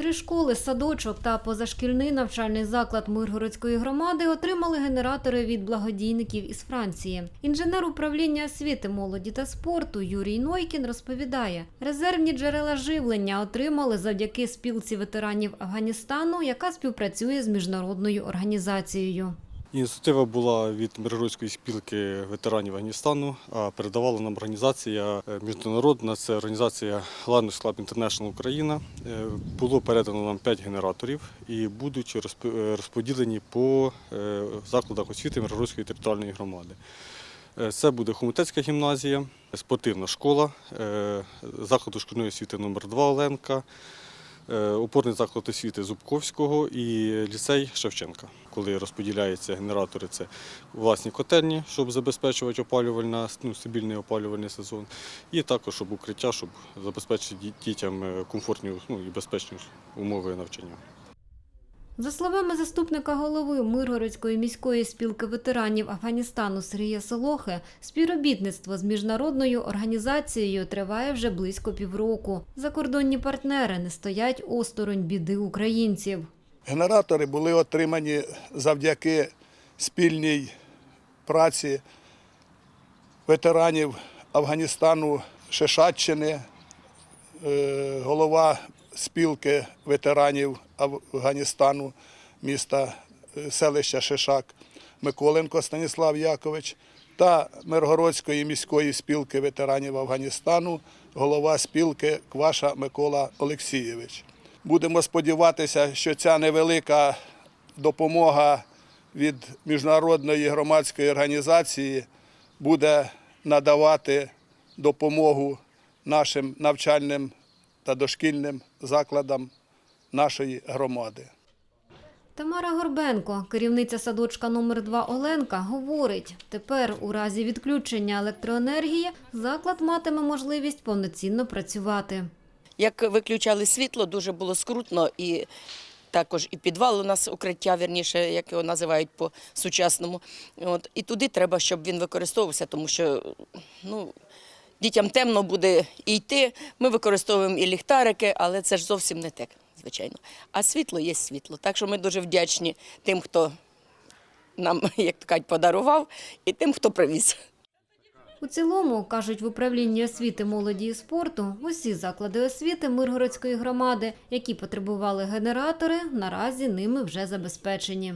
Три школи, садочок та позашкільний навчальний заклад Миргородської громади отримали генератори від благодійників із Франції. Інженер управління освіти, молоді та спорту Юрій Нойкін розповідає, резервні джерела живлення отримали завдяки спілці ветеранів Афганістану, яка співпрацює з міжнародною організацією. Ініціатива була від Миргородської спілки ветеранів Афганістану, а передавала нам організація е, міжнародна, це організація Lions Club International Україна. Е, Було передано нам 5 генераторів і будуть е, розподілені по закладах освіти Миргородської територіальної громади. Це буде Хомутецька гімназія, спортивна школа, заклад дошкільної освіти номер 2 Оленка, опорний заклад освіти Зубковського і ліцей Шевченка. Коли розподіляються генератори, це власні котельні, щоб забезпечувати опалювальна, ну, стабільний опалювальний сезон, і також щоб укриття, щоб забезпечити дітям е, комфортні ну, і безпечні умови навчання. За словами заступника голови Миргородської міської спілки ветеранів Афганістану Сергія Солохи, співробітництво з міжнародною організацією триває вже близько півроку. Закордонні партнери не стоять осторонь біди українців. Генератори були отримані завдяки спільній праці ветеранів Афганістану Шишатчини, е, голова спілки ветеранів Афганістану міста е, селища Шишак Миколенко Станіслав Якович та Миргородської міської спілки ветеранів Афганістану, голова спілки Кваша Микола Олексійович. Будемо сподіватися, що ця невелика допомога від міжнародної громадської організації буде надавати допомогу нашим навчальним та дошкільним закладам нашої громади. Тамара Горбенко, керівниця садочка номер 2 Оленка, говорить, тепер у разі відключення електроенергії заклад матиме можливість повноцінно працювати. Як виключали світло, дуже було скрутно і також і підвал у нас укриття, вірніше, як його називають по сучасному. От, і туди треба, щоб він використовувався, тому що ну, дітям темно буде йти. Ми використовуємо і ліхтарики, але це ж зовсім не те, звичайно. А світло є світло. Так що ми дуже вдячні тим, хто нам, як то кажуть, подарував, і тим, хто привіз. У цілому, кажуть в управлінні освіти, молоді і спорту, усі заклади освіти Миргородської громади, які потребували генератори, наразі ними вже забезпечені.